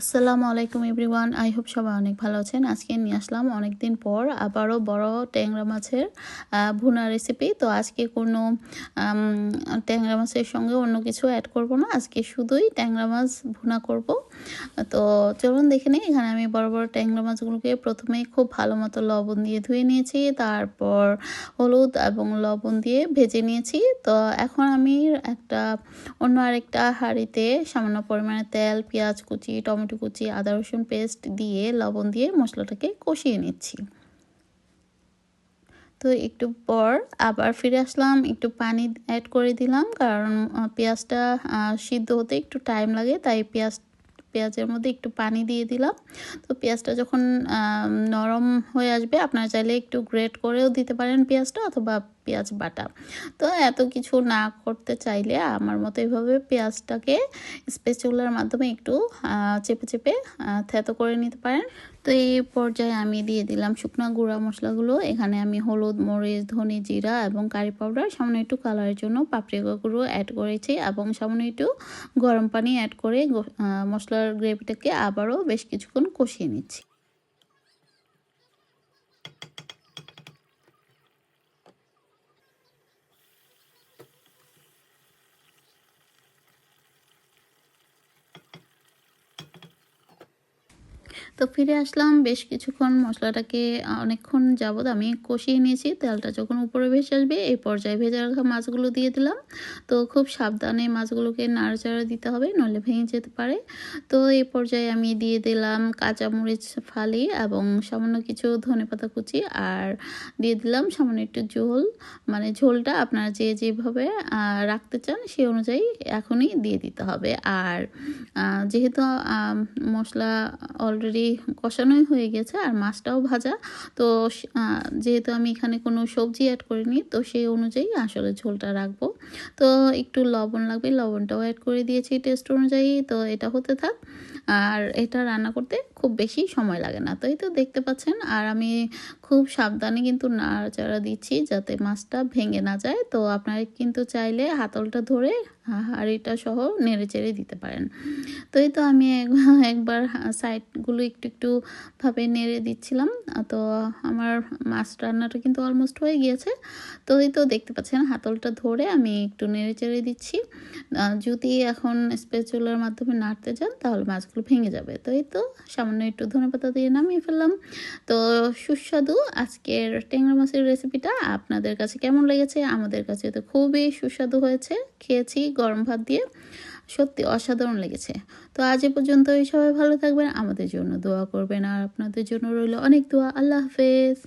আসসালামু আলাইকুম everyone, I hope সবাই অনেক ভালো আছেন। আজকে নিয়ে আসলাম অনেক দিন পর আবারও বড় ট্যাংরা মাছের ভুনা রেসিপি তো আজকে কোনো ট্যাংরা মাছের সঙ্গে অন্য কিছু অ্যাড করব না। আজকে শুধুই ট্যাংরা মাছ ভুনা করব। তো চলুন দেখে নিই, এখানে আমি বড় বড় ট্যাংরা মাছগুলোকে প্রথমেই খুব ভালো মতো লবণ দিয়ে ধুয়ে নিয়েছি, তারপর হলুদ এবং লবণ দিয়ে ভেজে নিয়েছি। তো এখন আমি একটা, অন্য আরেকটা হাঁড়িতে সামান্য পরিমাণে তেল, পেঁয়াজ কুচি, টমেটো কুচি, আদা রসুন পেস্ট দিয়ে লবণ দিয়ে মশলাটাকে কষিয়ে নিচ্ছি। তো একটু পর আবার ফিরে আসলাম, একটু পানি অ্যাড করে দিলাম, কারণ পেঁয়াজটা সিদ্ধ হতে একটু টাইম লাগে, তাই পেঁয়াজ পেঁয়াজের মধ্যে একটু পানি দিয়ে দিলাম। তো পেঁয়াজটা যখন নরম হয়ে আসবে, আপনারা চাইলে একটু গ্রেট করেও দিতে পারেন পেঁয়াজটা অথবা পেঁয়াজ বাটা। তো এত কিছু না করতে চাইলে আমার মতো এইভাবে পেঁয়াজটাকে স্পেচুলার মাধ্যমে একটু চেপে চেপে থেতো করে নিতে পারেন। তো এই পর্যায়ে আমি দিয়ে দিলাম শুকনো গুঁড়া মশলাগুলো। এখানে আমি হলুদ, মরিচ, ধনে জিরা এবং কারি পাউডার, সামান্য একটু কালারের জন্য পাপরিকা গুঁড়ো অ্যাড করেছি এবং সামান্য একটু গরম পানি অ্যাড করে মশলার গ্রেভিটাকে আবারও বেশ কিছুক্ষণ কষিয়ে নিচ্ছি। তো ফিরে আসলাম। বেশ কিছুক্ষণ মশলাটাকে অনেকক্ষণ যাবৎ আমি কষিয়ে নিয়েছি। তেলটা যখন উপরে ভেসে আসবে এই পর্যায়ে ভেজে রাখা মাছগুলো দিয়ে দিলাম। তো খুব সাবধানে মাছগুলোকে নাড়াচাড়া দিতে হবে, নইলে ভেঙে যেতে পারে। তো এই পর্যায়ে আমি দিয়ে দিলাম কাঁচামরিচ ফালি এবং সামান্য কিছু ধনেপাতা কুচি আর দিয়ে দিলাম সামান্য একটু ঝোল। মানে ঝোলটা আপনারা যে যেভাবে রাখতে চান সেই অনুযায়ী এখনই দিয়ে দিতে হবে। আর যেহেতু মশলা অলরেডি কষানোই হয়ে গেছে আর মাছটাও ভাজা। তো যেহেতু আমি এখানে কোনো সবজি অ্যাড করিনি, তো সেই অনুযায়ী আসলে ঝোলটা রাখব। তো একটু লবণ লাগবে, লবণটাও অ্যাড করে দিয়েছি টেস্ট অনুযায়ী। তো এটা হতে থাক। আর এটা রান্না করতে খুব বেশি সময় লাগে না তো এই তো দেখতে পাচ্ছেন? আর আমি খুব সাবধানে কিন্তু নাড়াচাড়া দিচ্ছি যাতে মাছটা ভেঙে না যায়। তো আপনারা কিন্তু চাইলে হাতলটা ধরে হাঁড়িটা সহ নেড়ে চেড়ে দিতে পারেন। তো এই তো আমি এক- একবার সাইডগুলো একটু একটু ভাবে নেড়ে দিচ্ছিলাম। তো আমার মাছ রান্নাটা কিন্তু অলমোস্ট হয়ে গিয়েছে। তো এই তো দেখতে পাচ্ছেন হাতলটা ধরে আমি একটু নেড়ে চেড়ে দিচ্ছি। যদি এখন স্পেচুলার মাধ্যমে নাড়তে যান তাহলে মাছগুলো ভেঙে যাবে। তো এই তো সামান্য একটু ধনে পাতা দিয়ে নামিয়ে ফেললাম। তো সুস্বাদু আজকের ট্যাংরা মাছের রেসিপিটা আপনাদের কাছে কেমন লেগেছে? আমাদের কাছে তো খুবই সুস্বাদু হয়েছে। খেয়েছি গরম ভাত দিয়ে। সত্যি অসাধারণ লেগেছে। তো আজ এ পর্যন্তই। সবাই ভালো থাকবেন। আমাদের জন্য দোয়া করবেন। আর আপনাদের জন্য রইল অনেক দোয়া। আল্লাহ হাফেজ।